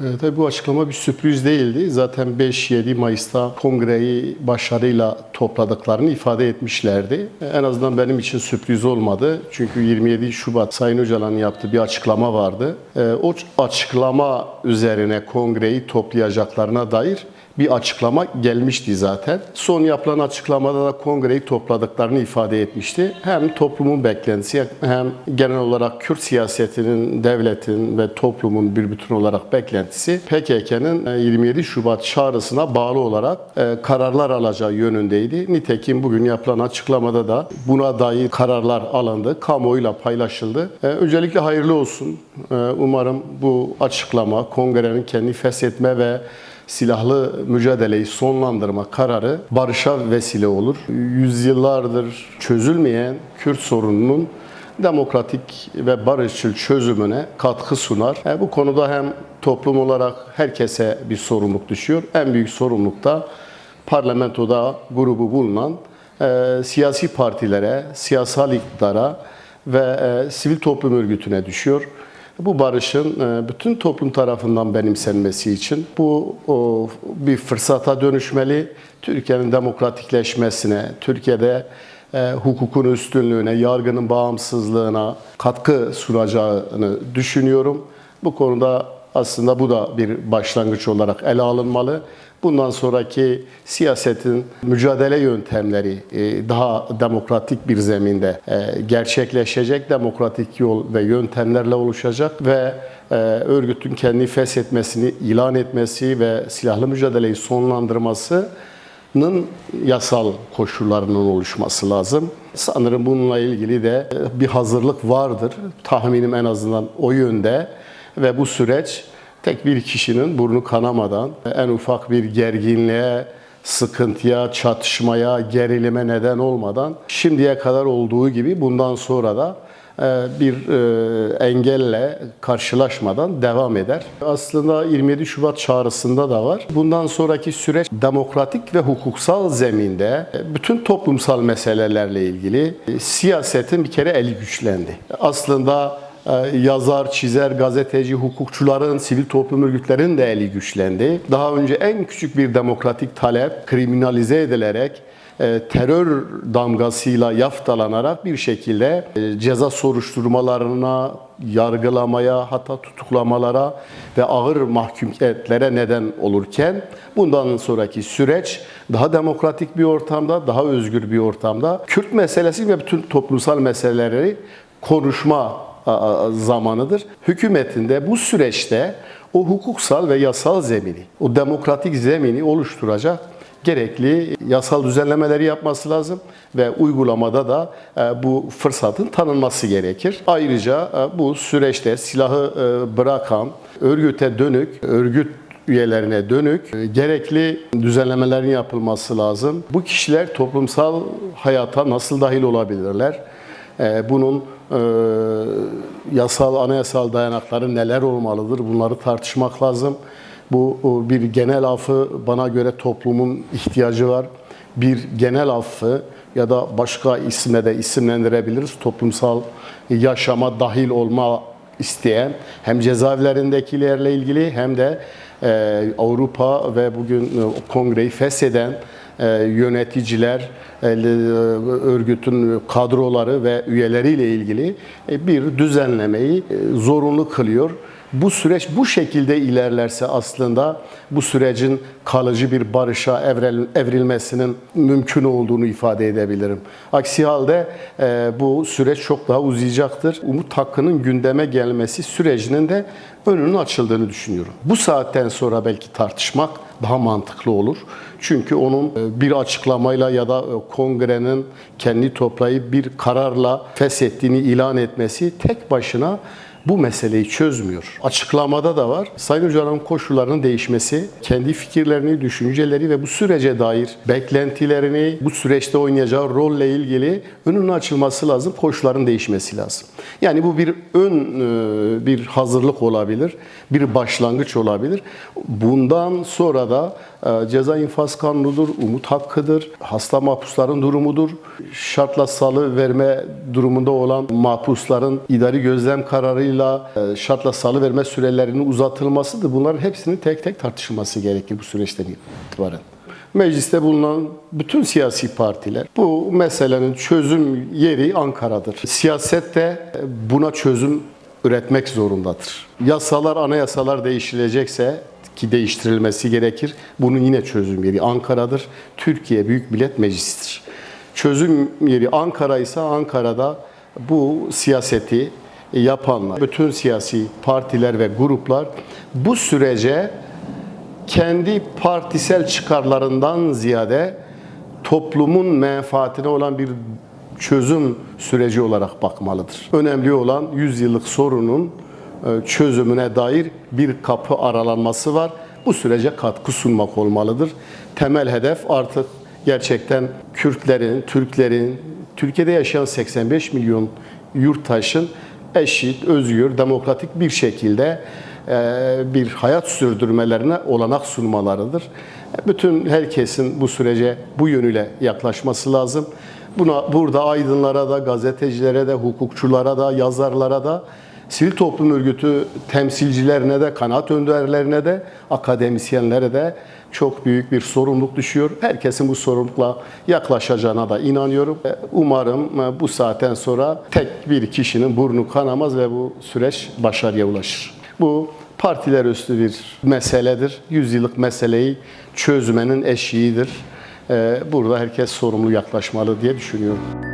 E, tabii bu açıklama bir sürpriz değildi. Zaten 5-7 Mayıs'ta kongreyi başarıyla topladıklarını ifade etmişlerdi. E, en azından benim için sürpriz olmadı. Çünkü 27 Şubat Sayın Öcalan'ın yaptığı bir açıklama vardı. E, o açıklama üzerine kongreyi toplayacaklarına dair bir açıklama gelmişti zaten. Son yapılan açıklamada da kongreyi topladıklarını ifade etmişti. Hem toplumun beklentisi hem genel olarak Kürt siyasetinin, devletin ve toplumun bir bütün olarak beklentisi PKK'nın 27 Şubat çağrısına bağlı olarak e, kararlar alacağı yönündeydi. Nitekim bugün yapılan açıklamada da buna dair kararlar alındı, kamuoyuyla paylaşıldı. E, Öncelikle hayırlı olsun. E, Umarım bu açıklama kongrenin kendi feshetme ve silahlı mücadeleyi sonlandırma kararı barışa vesile olur. Yüzyıllardır çözülmeyen Kürt sorununun demokratik ve barışçıl çözümüne katkı sunar. E, bu konuda hem toplum olarak herkese bir sorumluluk düşüyor. En büyük sorumluluk da parlamentoda grubu bulunan e, siyasi partilere, siyasal iktidara ve e, sivil toplum örgütüne düşüyor. Bu barışın e, bütün toplum tarafından benimsenmesi için bu o, bir fırsata dönüşmeli. Türkiye'nin demokratikleşmesine, Türkiye'de e, hukukun üstünlüğüne, yargının bağımsızlığına katkı sunacağını düşünüyorum. Bu konuda aslında bu da bir başlangıç olarak ele alınmalı. Bundan sonraki siyasetin mücadele yöntemleri e, daha demokratik bir zeminde e, gerçekleşecek, demokratik yol ve yöntemlerle oluşacak ve e, örgütün kendi feshetmesini ilan etmesi ve silahlı mücadeleyi sonlandırmasının yasal koşullarının oluşması lazım. Sanırım bununla ilgili de bir hazırlık vardır. Tahminim en azından o yönde ve bu süreç tek bir kişinin burnu kanamadan en ufak bir gerginliğe, sıkıntıya, çatışmaya, gerilime neden olmadan şimdiye kadar olduğu gibi bundan sonra da bir engelle karşılaşmadan devam eder. Aslında 27 Şubat çağrısında da var. Bundan sonraki süreç demokratik ve hukuksal zeminde bütün toplumsal meselelerle ilgili siyasetin bir kere eli güçlendi. Aslında yazar, çizer, gazeteci, hukukçuların, sivil toplum örgütlerinin de eli güçlendi. Daha önce en küçük bir demokratik talep kriminalize edilerek e, terör damgasıyla yaftalanarak bir şekilde e, ceza soruşturmalarına, yargılamaya, hatta tutuklamalara ve ağır mahkumiyetlere neden olurken bundan sonraki süreç daha demokratik bir ortamda, daha özgür bir ortamda Kürt meselesi ve bütün toplumsal meseleleri konuşma zamanıdır. Hükümetin de bu süreçte o hukuksal ve yasal zemini, o demokratik zemini oluşturacak gerekli yasal düzenlemeleri yapması lazım ve uygulamada da bu fırsatın tanınması gerekir. Ayrıca bu süreçte silahı bırakan, örgüte dönük, örgüt üyelerine dönük gerekli düzenlemelerin yapılması lazım. Bu kişiler toplumsal hayata nasıl dahil olabilirler? Bunun yasal, anayasal dayanakları neler olmalıdır? Bunları tartışmak lazım. Bu bir genel affı bana göre toplumun ihtiyacı var. Bir genel affı ya da başka isimle de isimlendirebiliriz. Toplumsal yaşama dahil olma isteyen hem cezaevlerindekilerle ilgili hem de Avrupa ve bugün kongreyi fesheden yöneticiler, örgütün kadroları ve üyeleriyle ilgili bir düzenlemeyi zorunlu kılıyor. Bu süreç bu şekilde ilerlerse aslında bu sürecin kalıcı bir barışa evrilmesinin mümkün olduğunu ifade edebilirim. Aksi halde bu süreç çok daha uzayacaktır. Umut Hakkı'nın gündeme gelmesi sürecinin de önünün açıldığını düşünüyorum. Bu saatten sonra belki tartışmak daha mantıklı olur. Çünkü onun bir açıklamayla ya da kongrenin kendi toplayıp bir kararla feshettiğini ilan etmesi tek başına bu meseleyi çözmüyor. Açıklamada da var. Sayın Öcalan'ın koşullarının değişmesi, kendi fikirlerini, düşünceleri ve bu sürece dair beklentilerini, bu süreçte oynayacağı rolle ilgili önünün açılması lazım, koşulların değişmesi lazım. Yani bu bir ön bir hazırlık olabilir, bir başlangıç olabilir. Bundan sonra da E, Ceza infaz kanunudur, umut hakkıdır, hasta mahpusların durumudur. Şartla salı verme durumunda olan mahpusların idari gözlem kararıyla e, şartla salı verme sürelerinin uzatılmasıdır. Bunların hepsinin tek tek tartışılması gerekir bu süreçten itibaren. Mecliste bulunan bütün siyasi partiler bu meselenin çözüm yeri Ankara'dır. Siyaset de buna çözüm üretmek zorundadır. Yasalar, anayasalar değiştirilecekse ki değiştirilmesi gerekir. Bunun yine çözüm yeri Ankara'dır. Türkiye Büyük Millet Meclisi'dir. Çözüm yeri Ankara ise Ankara'da bu siyaseti yapanlar, bütün siyasi partiler ve gruplar bu sürece kendi partisel çıkarlarından ziyade toplumun menfaatine olan bir çözüm süreci olarak bakmalıdır. Önemli olan 100 yıllık sorunun e, çözümüne dair bir kapı aralanması var. Bu sürece katkı sunmak olmalıdır. Temel hedef artık gerçekten Kürtlerin, Türklerin, Türkiye'de yaşayan 85 milyon yurttaşın eşit, özgür, demokratik bir şekilde e, bir hayat sürdürmelerine olanak sunmalarıdır. Bütün herkesin bu sürece bu yönüyle yaklaşması lazım. Buna burada aydınlara da, gazetecilere de, hukukçulara da, yazarlara da, sivil toplum örgütü temsilcilerine de, kanaat önderlerine de, akademisyenlere de çok büyük bir sorumluluk düşüyor. Herkesin bu sorumlulukla yaklaşacağına da inanıyorum. Umarım e, bu saatten sonra tek bir kişinin burnu kanamaz ve bu süreç başarıya ulaşır. Bu partiler üstü bir meseledir. Yüzyıllık meseleyi çözmenin eşiğidir. E, Burada herkes sorumlu yaklaşmalı diye düşünüyorum.